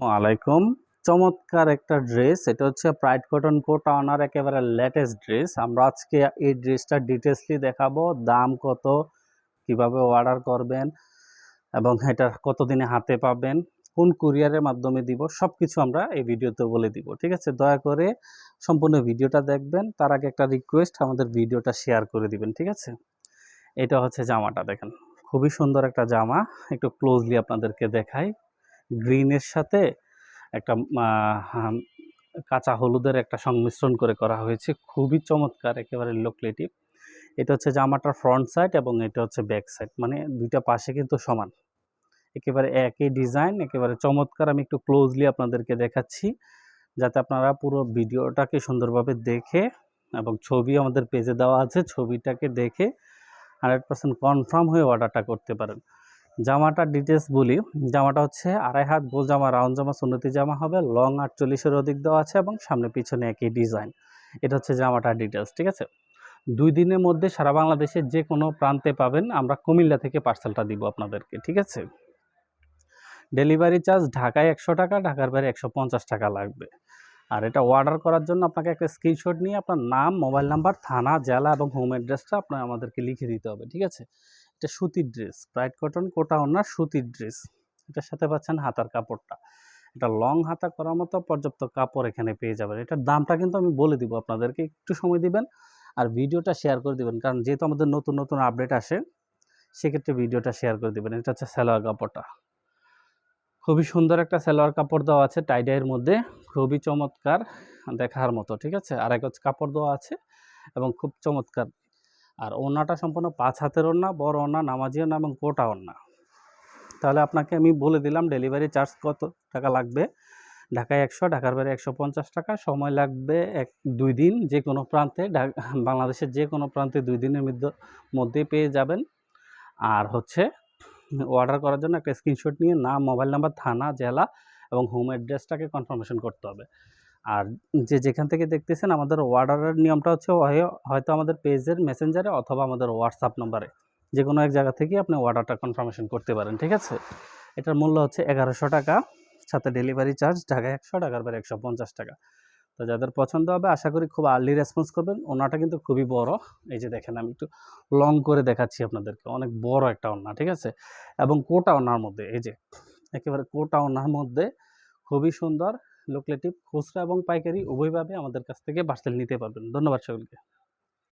আলাইকুম। চমৎকার একটা ড্রেস, এটা হচ্ছে প্রাইড কটন কোট আনার একেবারে লেটেস্ট ড্রেস। আমরা আজকে এই ড্রেসটা ডিটেলসলি দেখাবো, দাম কত, কীভাবে অর্ডার করবেন এবং এটা কতদিনে হাতে পাবেন, কোন কুরিয়ারের মাধ্যমে দিব সব কিছু আমরা এই ভিডিওতে বলে দিব, ঠিক আছে? দয়া করে সম্পূর্ণ ভিডিওটা দেখবেন, তার আগে একটা রিকোয়েস্ট আমাদের ভিডিওটা শেয়ার করে দিবেন, ঠিক আছে? এটা হচ্ছে জামাটা, দেখেন। খুবই সুন্দর একটা জামা, একটু ক্লোজলি আপনাদেরকে দেখাই। গ্রিনের সাথে একটা কাঁচা হলুদের একটা সংমিশ্রণ করে করা হয়েছে। খুবই চমৎকার, একেবারে লোকলেটিভ। এটা হচ্ছে জামাটার ফ্রন্ট সাইড এবং এটা হচ্ছে ব্যাক সাইড মানে দুইটা পাশে কিন্তু সমান। একেবারে একই ডিজাইন একেবারে চমৎকার। আমি একটু ক্লোজলি আপনাদেরকে দেখাচ্ছি, যাতে আপনারা পুরো ভিডিওটাকে সুন্দরভাবে দেখে এবং ছবি আমাদের পেজে দেওয়া আছে, ছবিটাকে দেখে হান্ড্রেড পার্সেন্ট কনফার্ম হয়ে অর্ডারটা করতে পারেন। জামাটার ডিটেলস বলি। জামাটা হচ্ছে আড়াই হাত গোল জামা, রাউন্ড জামা, সুন্নতি জামা হবে। লং আটচল্লিশের অধিক দেওয়া আছে এবং সামনে পিছনে একই ডিজাইন এটা হচ্ছে জামাটার ডিটেলস ঠিক আছে? দুই দিনের মধ্যে সারা বাংলাদেশের যে কোনো প্রান্তে পাবেন, আমরা কুমিল্লা থেকে পার্সেলটা দিব আপনাদেরকে, ঠিক আছে? ডেলিভারি চার্জ ঢাকায় একশো টাকা, ঢাকার বাইরে একশো পঞ্চাশ টাকা লাগবে। আর এটা অর্ডার করার জন্য আপনাকে একটা স্ক্রিনশট নিয়ে আপনার নাম মোবাইল নাম্বার থানা, জেলা এবং হোম অ্যাড্রেসটা আপনার আমাদেরকে লিখে দিতে হবে, ঠিক আছে? এটা সুতির ড্রেস ব্রাইট কটন কোটা ওনার সুতির ড্রেস এটার সাথে পাচ্ছেন হাতার কাপড়টা। এটা লং হাতা করার মতো পর্যাপ্ত কাপড় এখানে পেয়ে যাবেন। এটার দামটা কিন্তু আমি বলে দিব আপনাদেরকে, একটু সময় দিবেন আর ভিডিওটা শেয়ার করে দিবেন। কারণ যেহেতু আমাদের নতুন নতুন আপডেট আসে, সেক্ষেত্রে ভিডিওটা শেয়ার করে দিবেন। এটা হচ্ছে সালোয়ার কাপড়টা। খুবই সুন্দর একটা সালোয়ার কাপড় দেওয়া আছে টাইডাইয়ের মধ্যে। খুবই চমৎকার দেখার মতো, ঠিক আছে? আর এক কাপড় দেওয়া আছে এবং খুব চমৎকার আর ওড়নাটা সম্পূর্ণ পাঁচ হাতের ওড়না, বড় ওড়না, নামাজি ওড়না এবং কোটা ওড়না। তাহলে আপনাকে আমি বলে দিলাম ডেলিভারি চার্জ কত টাকা লাগবে। ঢাকায় একশো, ঢাকার বাইরে একশো পঞ্চাশ টাকা। সময় লাগবে এক, দুই দিন যে কোনো প্রান্তে বাংলাদেশের যে কোনো প্রান্তে দুই দিনের মধ্যে মধ্যে পেয়ে যাবেন। আর হচ্ছে, অর্ডার করার জন্য একটা স্ক্রিনশট নিয়ে নাম, মোবাইল নাম্বার, থানা, জেলা এবং হোম অ্যাড্রেসটাকে কনফার্মেশন করতে হবে। আর যে যেখান থেকে দেখতেছেন আমাদের অর্ডারের নিয়মটা হচ্ছে হয়- হয়তো আমাদের পেজের মেসেঞ্জারে অথবা আমাদের হোয়াটসঅ্যাপ নম্বরে যে কোনো এক জায়গা থেকে আপনি অর্ডারটা কনফার্মেশন করতে পারেন, ঠিক আছে? এটার মূল্য হচ্ছে এগারোশো টাকা, সাথে ডেলিভারি চার্জ ঢাকায় একশো টাকার বাইরে একশো পঞ্চাশ টাকা। তো যাদের পছন্দ হবে, আশা করি খুব আর্লি রেসপন্স করবেন। ওনাটা কিন্তু খুবই বড়। এই যে দেখেন, আমি একটু লং করে দেখাচ্ছি আপনাদেরকে। অনেক বড় একটা ওনা ঠিক আছে? এবং কোটা ওনার মধ্যে, এই যে, একেবারে কোটা ওনার মধ্যে খুবই সুন্দর লোকলেটিভ খুচরা এবং পাইকারি উভয়ভাবে আমাদের কাছ থেকে পার্সেল নিতে পারবেন। ধন্যবাদ সকলকে।